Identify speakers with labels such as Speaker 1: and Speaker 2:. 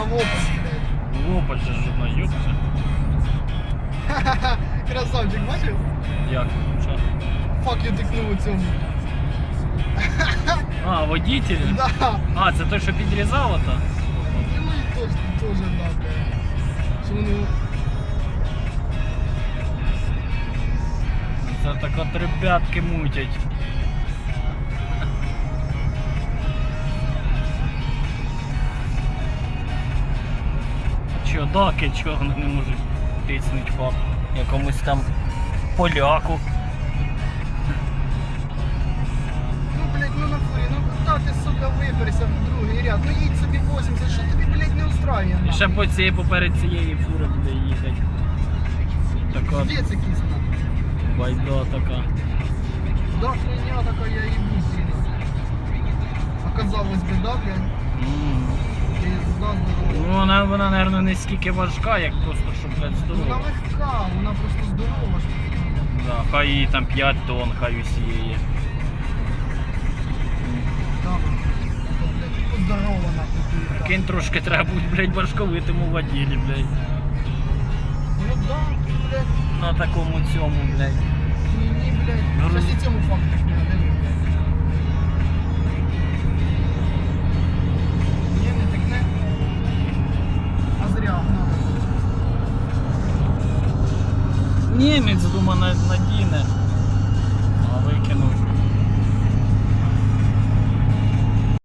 Speaker 1: в опис, блядь.
Speaker 2: Опа, же ж одна юбця.
Speaker 1: Ха-ха-ха, красавчик, бачив?
Speaker 2: Як? Що?
Speaker 1: Фак, я тикнув у цьому.
Speaker 2: А, водитель?
Speaker 1: Да.
Speaker 2: А, це той, що підрізало то?
Speaker 1: Ну і теж, теж, да, блядь. Що воно...
Speaker 2: Це так от ребятки мутять. Чо, даки, чого вони не можуть тиснуть фак якомусь там поляку.
Speaker 1: Ну, блядь, ну на фурі, ну куди ти, сука, виперся в другий ряд? Ну їдь собі 80, що тобі, блядь, не устраює?
Speaker 2: І ще по цієї поперед цієї фури буде їхати. Така
Speaker 1: Де це кісно?
Speaker 2: байда така.
Speaker 1: Да, хуйня така, я їбу. Оказалось би, да, блядь?
Speaker 2: М. Ну, вона, вона, наверное, не стільки важка, як просто, щоб блядь,
Speaker 1: Вона
Speaker 2: здорова.
Speaker 1: легка, вона просто здорова. ж.
Speaker 2: Да, хай їй там 5 тонн, хай усіє.
Speaker 1: Да, блядь, типу здорова нахуй. ти,
Speaker 2: Кинь трошки треба бути, блядь, важковитим у воділі, блядь.
Speaker 1: Ну да, блядь.
Speaker 2: На такому цьому, блядь.
Speaker 1: Ні, ні, блядь.
Speaker 2: Ну,
Speaker 1: Щас і цьому факту блядь.
Speaker 2: німець, думаю, надіне. А викинув.